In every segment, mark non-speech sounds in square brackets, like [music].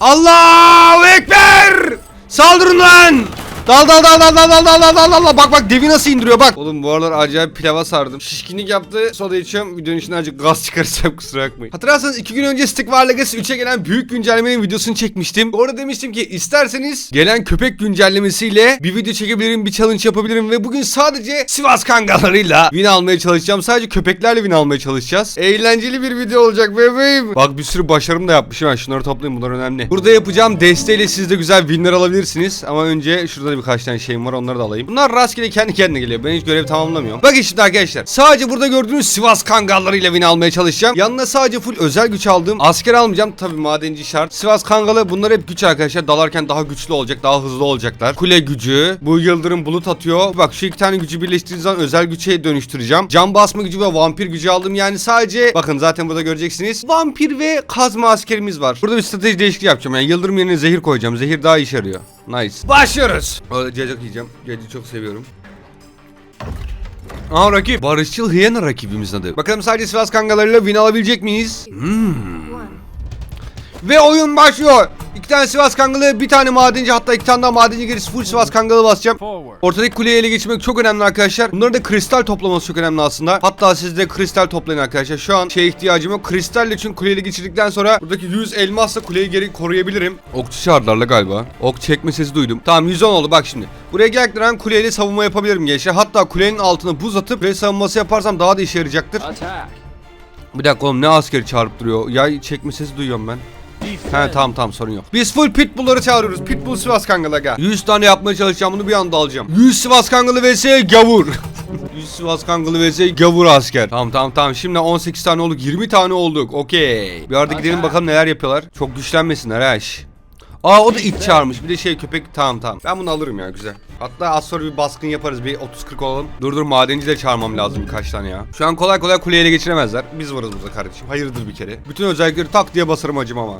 Allahu Ekber! Saldırın lan! Dal dal dal dal dal dal dal dal dal dal dal bak bak devi nasıl indiriyor bak. Oğlum bu aralar acayip pilava sardım. Şişkinlik yaptı soda içiyorum videonun içine acık gaz [laughs] çıkaracağım kusura bakmayın. Hatırlarsanız 2 gün önce Stick War Legacy 3'e gelen büyük güncellemenin videosunu çekmiştim. Orada demiştim ki isterseniz gelen köpek güncellemesiyle bir video çekebilirim bir challenge yapabilirim ve bugün sadece Sivas kangalarıyla win almaya çalışacağım. Sadece köpeklerle win almaya çalışacağız. Eğlenceli bir video olacak bebeğim. Bak bir sürü başarım da yapmışım ben şunları toplayayım bunlar önemli. Burada yapacağım desteğiyle siz de güzel winler alabilirsiniz. Ama önce şurada birkaç tane şeyim var onları da alayım. Bunlar rastgele kendi kendine geliyor. Ben hiç görev tamamlamıyorum. Bakın şimdi arkadaşlar. Sadece burada gördüğünüz Sivas kangallarıyla win almaya çalışacağım. Yanına sadece full özel güç aldım. Asker almayacağım. Tabi madenci şart. Sivas kangalı bunlar hep güç arkadaşlar. Dalarken daha güçlü olacak. Daha hızlı olacaklar. Kule gücü. Bu yıldırım bulut atıyor. Bak şu iki tane gücü birleştirdiğiniz zaman özel güçe dönüştüreceğim. Can basma gücü ve vampir gücü aldım. Yani sadece bakın zaten burada göreceksiniz. Vampir ve kazma askerimiz var. Burada bir strateji değişikliği yapacağım. Yani yıldırım yerine zehir koyacağım. Zehir daha işe yarıyor. Nice. Başlıyoruz. Cacık yiyeceğim. Cacık çok seviyorum. Aa rakip. Barışçıl Hiyena rakibimizin adı. Bakalım sadece Sivas kangalarıyla win alabilecek miyiz? Hmm. Ve oyun başlıyor. İki tane Sivas kangalı, bir tane madenci hatta iki tane daha madenci gerisi full Sivas kangalı basacağım. Ortadaki kuleyi ele geçirmek çok önemli arkadaşlar. Bunların da kristal toplaması çok önemli aslında. Hatta siz de kristal toplayın arkadaşlar. Şu an şeye ihtiyacım yok. Kristalle çünkü kuleyi ele geçirdikten sonra buradaki 100 elmasla kuleyi geri koruyabilirim. Okçu çağırdılar la galiba. Ok çekme sesi duydum. Tamam 110 oldu bak şimdi. Buraya geldikten kuleyle savunma yapabilirim gençler. Hatta kulenin altına buz atıp kule savunması yaparsam daha da işe yarayacaktır. Attack. Bir dakika oğlum ne askeri çağırıp duruyor. Yay çekme sesi duyuyorum ben. He tamam tamam sorun yok. Biz full pitbull'ları çağırıyoruz. Pitbull Sivas Kangalı aga. 100 tane yapmaya çalışacağım bunu bir anda alacağım. 100 Sivas Kangalı vs gavur. [laughs] 100 Sivas Kangalı vs gavur asker. Tamam tamam tamam şimdi 18 tane olduk 20 tane olduk. Okey. Bir arada gidelim bakalım neler yapıyorlar. Çok güçlenmesinler ha iş. Aa o da it çağırmış. Bir de şey köpek tamam tamam. Ben bunu alırım ya güzel. Hatta az sonra bir baskın yaparız. Bir 30-40 olalım. Dur dur madenci de çağırmam lazım birkaç tane ya. Şu an kolay kolay kuleyi ele geçiremezler. Biz varız burada kardeşim. Hayırdır bir kere. Bütün özellikleri tak diye basarım acım ama.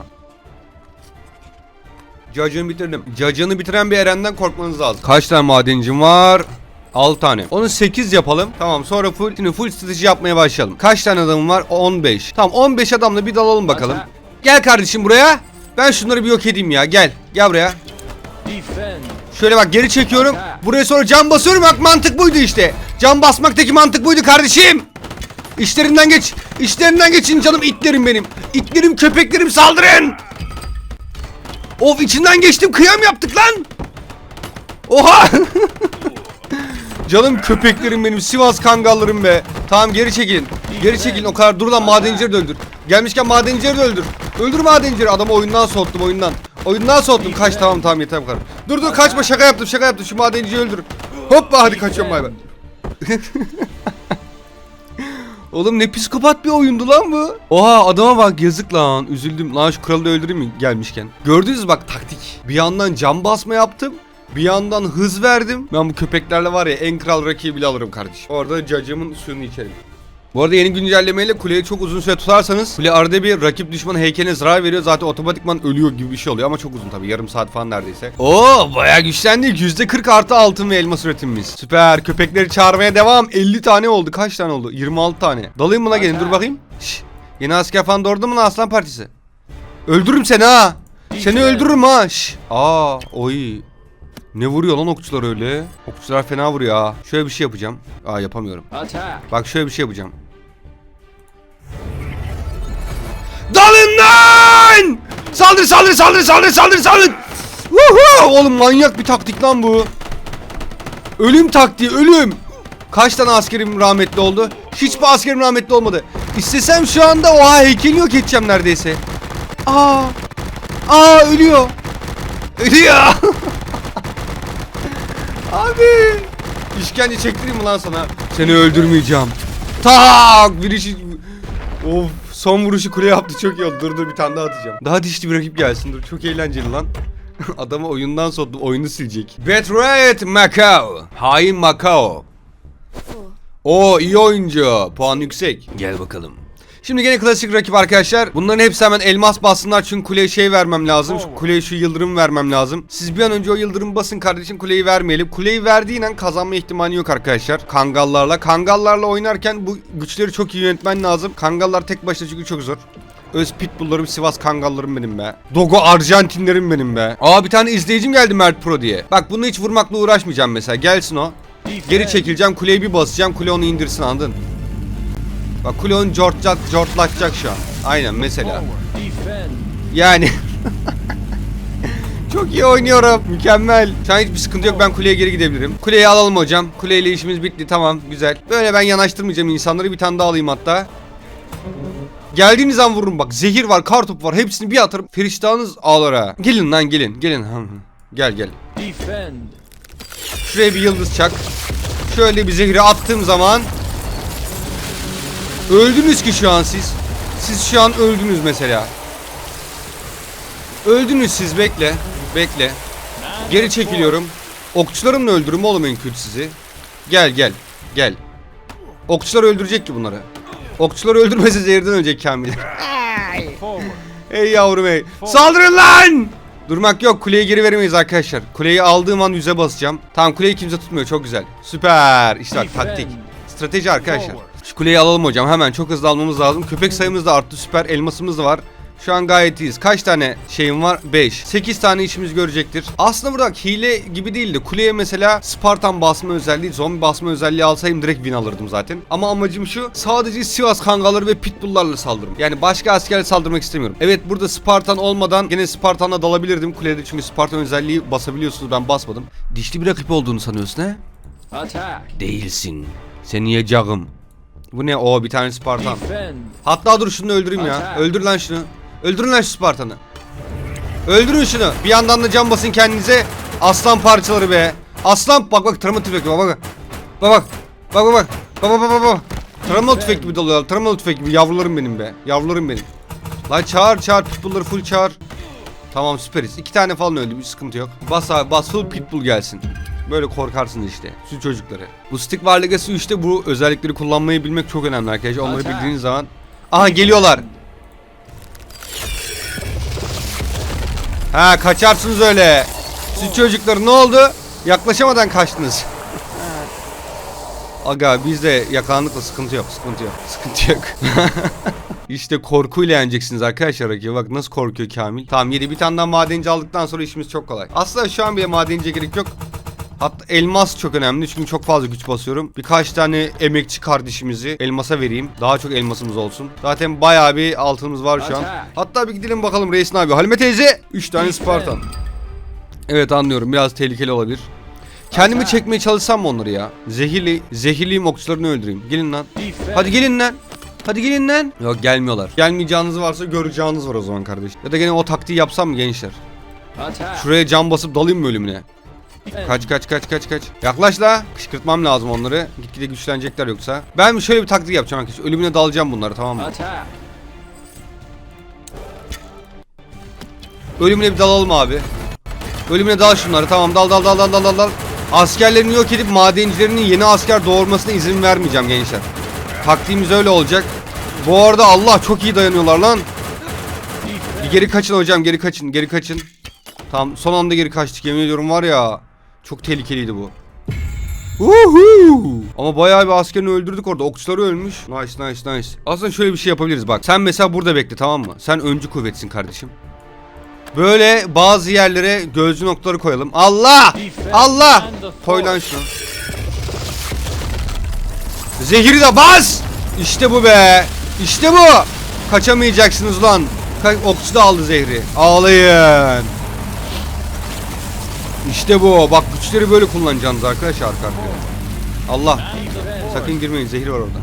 Cacığını bitirdim. Cacığını bitiren bir Eren'den korkmanız lazım. Kaç tane madencim var? 6 tane. Onu 8 yapalım. Tamam sonra full şimdi full strateji yapmaya başlayalım. Kaç tane adamım var? 15. Tamam 15 adamla bir dalalım bakalım. Gel kardeşim buraya. Ben şunları bir yok edeyim ya. Gel. Gel buraya. Şöyle bak geri çekiyorum. Buraya sonra cam basıyorum. Bak mantık buydu işte. Cam basmaktaki mantık buydu kardeşim. İşlerinden geç. İşlerinden geçin canım itlerim benim. İtlerim köpeklerim saldırın. Of içinden geçtim kıyam yaptık lan. Oha. [laughs] canım köpeklerim benim Sivas kangallarım be. Tamam geri çekilin. Geri çekilin o kadar dur lan madencileri de öldür. Gelmişken madencileri de öldür. Öldür madencileri adamı oyundan soğuttum oyundan. Oyundan soğuttum kaç tamam tamam yeter bu kadar. Dur dur kaçma şaka yaptım şaka yaptım şu madenciyi öldür. Hoppa hadi kaçıyorum bay bay. [laughs] Oğlum ne psikopat bir oyundu lan bu. Oha adama bak yazık lan. Üzüldüm. Lan şu kralı da öldüreyim mi gelmişken. Gördünüz bak taktik. Bir yandan cam basma yaptım. Bir yandan hız verdim. Ben bu köpeklerle var ya en kral rakibi bile alırım kardeşim. Orada cacımın suyunu içerim. Bu arada yeni güncellemeyle kuleyi çok uzun süre tutarsanız kule arada bir rakip düşman heykeline zarar veriyor zaten otomatikman ölüyor gibi bir şey oluyor ama çok uzun tabi yarım saat falan neredeyse. Oo bayağı güçlendik %40 artı altın ve elmas üretimimiz. Süper köpekleri çağırmaya devam 50 tane oldu kaç tane oldu 26 tane. Dalayım buna gelin dur bakayım. Şş, yeni asker falan doğurdu mu lan aslan partisi? Öldürürüm seni ha. Seni öldürürüm ha. Şş. Aa oy. Ne vuruyor lan okçular öyle? Okçular fena vuruyor ha. Şöyle bir şey yapacağım. Aa yapamıyorum. Bak şöyle bir şey yapacağım. Lan! Saldır saldır saldır saldır saldır saldır! Woohoo! Oğlum manyak bir taktik lan bu. Ölüm taktiği ölüm. Kaç tane askerim rahmetli oldu? Hiçbir askerim rahmetli olmadı. İstesem şu anda oha heykeli yok edeceğim neredeyse. Aa! Aa ölüyor. Ölüyor. [laughs] Abi. İşkence çektireyim mi lan sana? Seni öldürmeyeceğim. Tak! Bir işi... Of son vuruşu kule yaptı çok iyi oldu. Dur dur bir tane daha atacağım. Daha dişli bir rakip gelsin dur. Çok eğlenceli lan. [laughs] Adamı oyundan soğuttum. Oyunu silecek. Betrayed Macau. Hain Macau. O iyi oyuncu. Puan yüksek. Gel bakalım. Şimdi gene klasik rakip arkadaşlar. Bunların hepsi hemen elmas bassınlar çünkü kuleye şey vermem lazım. Şu kuleye şu yıldırım vermem lazım. Siz bir an önce o yıldırımı basın kardeşim kuleyi vermeyelim. Kuleyi verdiğin an kazanma ihtimali yok arkadaşlar. Kangallarla. Kangallarla oynarken bu güçleri çok iyi yönetmen lazım. Kangallar tek başına çünkü çok zor. Öz pitbulllarım, Sivas kangallarım benim be. Dogo Arjantinlerim benim be. Aa bir tane izleyicim geldi Mert Pro diye. Bak bunu hiç vurmakla uğraşmayacağım mesela. Gelsin o. Geri çekileceğim, kuleyi bir basacağım, kule onu indirsin anladın? Bak kule onu cortlat, cortlatacak şu an. Aynen mesela. Yani [laughs] Çok iyi oynuyorum. Mükemmel. Şu an hiçbir sıkıntı yok. Ben kuleye geri gidebilirim. Kuleyi alalım hocam. Kuleyle işimiz bitti. Tamam. Güzel. Böyle ben yanaştırmayacağım insanları. Bir tane daha alayım hatta. Geldiğiniz an vururum bak. Zehir var, kartop var. Hepsini bir atarım. Feriştahınız ağlar ha. Gelin lan gelin. Gelin. Gel gel. Şuraya bir yıldız çak. Şöyle bir zehri attığım zaman Öldünüz ki şu an siz. Siz şu an öldünüz mesela. Öldünüz siz bekle. Bekle. Geri çekiliyorum. Okçularımla öldürüm oğlum en kötü sizi. Gel gel. Gel. Okçular öldürecek ki bunları. Okçular öldürmese zehirden ölecek Kamil. Ey yavrum ey. Saldırın lan! Durmak yok. Kuleyi geri veremeyiz arkadaşlar. Kuleyi aldığım an yüze basacağım. Tamam kuleyi kimse tutmuyor. Çok güzel. Süper. İşte bak taktik. Strateji arkadaşlar. Şu kuleyi alalım hocam. Hemen çok hızlı almamız lazım. Köpek sayımız da arttı. Süper. Elmasımız da var. Şu an gayet iyiyiz. Kaç tane şeyim var? 5. 8 tane işimiz görecektir. Aslında burada hile gibi değildi. Kuleye mesela Spartan basma özelliği, zombi basma özelliği alsaydım direkt win alırdım zaten. Ama amacım şu. Sadece Sivas kangaları ve pitbulllarla saldırım. Yani başka askerle saldırmak istemiyorum. Evet burada Spartan olmadan gene Spartan'la dalabilirdim kulede çünkü Spartan özelliği basabiliyorsunuz. Ben basmadım. Dişli bir rakip olduğunu sanıyorsun he? Attack. Değilsin. Seni yiyeceğim. Bu ne? O bir tane Spartan. Hatta dur şunu öldüreyim ya. Öldür lan şunu. Öldürün lan şu Spartan'ı. Öldürün şunu. Bir yandan da can basın kendinize. Aslan parçaları be. Aslan bak bak travma tüfek bak bak. Bak bak. Bak bak bak. Bak bak bak bak. Travma tüfek gibi dalıyorlar. Travma tüfek gibi yavrularım benim be. Yavrularım benim. Lan çağır çağır pitbullları full çağır. Tamam süperiz. İki tane falan öldü. Bir sıkıntı yok. Bas abi bas full pitbull gelsin. Böyle korkarsınız işte. Şu çocukları. Bu Stick War Legacy 3'te bu özellikleri kullanmayı bilmek çok önemli arkadaşlar. Onları bildiğiniz zaman. Aha geliyorlar. Ha kaçarsınız öyle. Siz çocuklar ne oldu? Yaklaşamadan kaçtınız. Aga biz de yakalandık da sıkıntı yok, sıkıntı yok, sıkıntı yok. [laughs] işte korkuyla yeneceksiniz arkadaşlar rakibi. Bak nasıl korkuyor Kamil. Tamam yedi bir tane daha madenci aldıktan sonra işimiz çok kolay. Aslında şu an bile madenciye gerek yok. Hatta elmas çok önemli çünkü çok fazla güç basıyorum. Birkaç tane emekçi kardeşimizi elmasa vereyim. Daha çok elmasımız olsun. Zaten bayağı bir altınımız var şu an. Hatta bir gidelim bakalım reis ne yapıyor. Halime teyze 3 tane Spartan. Evet anlıyorum biraz tehlikeli olabilir. Kendimi çekmeye çalışsam mı onları ya? Zehirli, zehirliyim okçularını öldüreyim. Gelin lan. Hadi gelin lan. Hadi gelin lan. Yok gelmiyorlar. Gelmeyeceğiniz varsa göreceğiniz var o zaman kardeş. Ya da gene o taktiği yapsam mı gençler? Şuraya cam basıp dalayım mı ölümüne? Kaç kaç kaç kaç kaç. Yaklaş la. Kışkırtmam lazım onları. Gitgide güçlenecekler yoksa. Ben şöyle bir taktik yapacağım arkadaşlar. Ölümüne dalacağım bunları tamam mı? Ölümüne bir dalalım abi. Ölümüne dal şunları. Tamam dal dal dal dal dal dal dal. Askerlerini yok edip madencilerinin yeni asker doğurmasına izin vermeyeceğim gençler. Taktiğimiz öyle olacak. Bu arada Allah çok iyi dayanıyorlar lan. Bir geri kaçın hocam geri kaçın geri kaçın. Tamam son anda geri kaçtık yemin ediyorum var ya. Çok tehlikeliydi bu. Uhu. Ama bayağı bir askerini öldürdük orada. Okçuları ölmüş. Nice nice nice. Aslında şöyle bir şey yapabiliriz bak. Sen mesela burada bekle tamam mı? Sen öncü kuvvetsin kardeşim. Böyle bazı yerlere gözcü noktaları koyalım. Allah! Allah! Koy lan şunu. Zehiri de bas! İşte bu be! İşte bu! Kaçamayacaksınız lan. Okçu da aldı zehri. Ağlayın. İşte bu. Bak güçleri böyle kullanacaksınız arkadaşlar arka arkaya. Allah. Sakın girmeyin. Zehir var orada.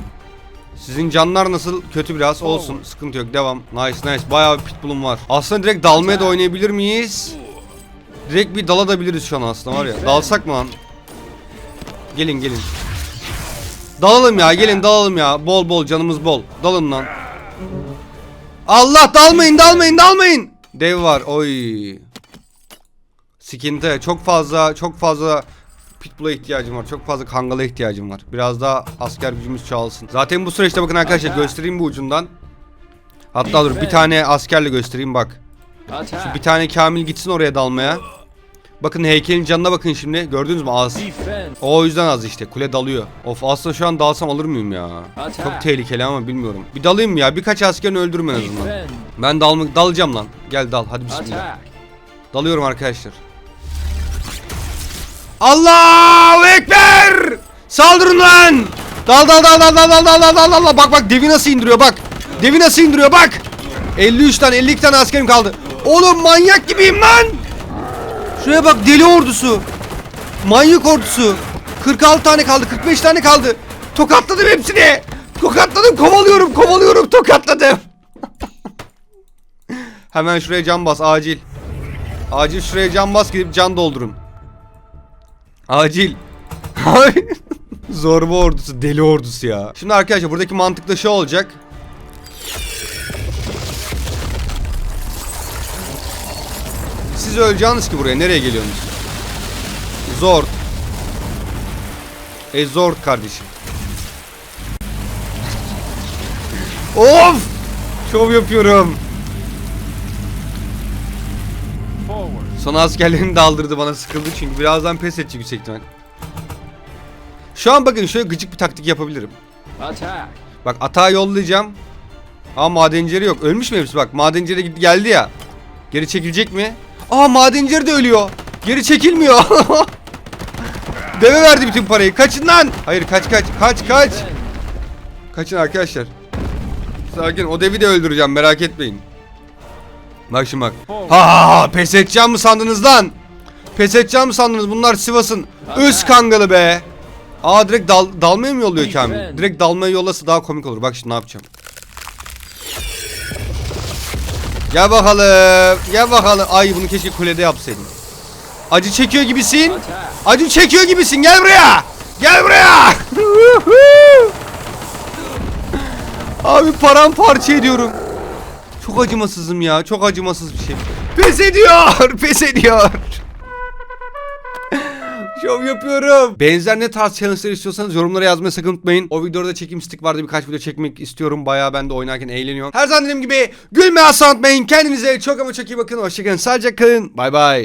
Sizin canlar nasıl? Kötü biraz. Olsun. Sıkıntı yok. Devam. Nice nice. Bayağı bir pitbull'um var. Aslında direkt dalmaya da oynayabilir miyiz? Direkt bir dalabiliriz şu an aslında var ya. Dalsak mı lan? Gelin gelin. Dalalım ya. Gelin dalalım ya. Bol bol canımız bol. Dalın lan. Allah dalmayın dalmayın dalmayın. Dev var. Oy. Sıkıntı. Çok fazla çok fazla Pitbull'a ihtiyacım var. Çok fazla kangala ihtiyacım var. Biraz daha asker gücümüz çoğalsın. Zaten bu süreçte bakın arkadaşlar göstereyim bu ucundan. Hatta dur bir tane askerle göstereyim bak. Attack. Bir tane Kamil gitsin oraya dalmaya. Bakın heykelin canına bakın şimdi. Gördünüz mü az. O yüzden az işte. Kule dalıyor. Of aslında şu an dalsam alır mıyım ya? Çok tehlikeli ama bilmiyorum. Bir dalayım mı ya? Birkaç askerini öldürürüm en azından. Ben dalmak dalacağım lan. Gel dal. Hadi bismillah. Dalıyorum arkadaşlar. Allahu Ekber! Saldırın lan! Dal dal dal dal dal dal dal dal dal. Bak bak devi nasıl indiriyor bak. Devi nasıl indiriyor bak. 53 tane 52 tane askerim kaldı. Oğlum manyak gibiyim lan. Şuraya bak deli ordusu. Manyak ordusu. 46 tane kaldı 45 tane kaldı. Tokatladım hepsini. Tokatladım kovalıyorum kovalıyorum tokatladım. [laughs] Hemen şuraya can bas acil. Acil şuraya can bas gidip can doldurun. Acil. Ay. [laughs] Zorba ordusu, deli ordusu ya. Şimdi arkadaşlar buradaki mantıklı şey olacak. Siz öleceğiniz ki buraya. Nereye geliyorsunuz? Zor. E zor kardeşim. of! Şov yapıyorum. Son askerlerini daldırdı bana sıkıldı çünkü birazdan pes edecek yüksek ihtimal. Şu an bakın şöyle gıcık bir taktik yapabilirim. Attack. Bak atağa yollayacağım. Aa madencileri yok. Ölmüş mü hepsi bak madencileri gitti geldi ya. Geri çekilecek mi? Aa madencileri de ölüyor. Geri çekilmiyor. [laughs] Deve verdi bütün parayı. Kaçın lan. Hayır kaç kaç. Kaç kaç. Kaçın arkadaşlar. Sakin o devi de öldüreceğim merak etmeyin. Bak şimdi bak. Ha pes edeceğim mi sandınız lan? Pes edeceğim mi sandınız? Bunlar Sivas'ın öz kangalı be. Aa direkt dal dalmaya mı yolluyor Kamil? Direkt dalmaya yollasa daha komik olur. Bak şimdi ne yapacağım. Gel bakalım. Gel bakalım. Ay bunu keşke kulede yapsaydım. Acı çekiyor gibisin. Acı çekiyor gibisin. Gel buraya. Gel buraya. [laughs] Abi paramparça ediyorum. Çok acımasızım ya. Çok acımasız bir şey. Pes ediyor. [laughs] Pes ediyor. Şov yapıyorum. Benzer ne tarz challenge'lar istiyorsanız yorumlara yazmayı sakın unutmayın. O videoda çekim stick vardı birkaç video çekmek istiyorum. Bayağı ben de oynarken eğleniyorum. Her zaman dediğim gibi gülme asla unutmayın. Kendinize çok ama çok iyi bakın. Hoşçakalın. Sadece kalın. Bay bay.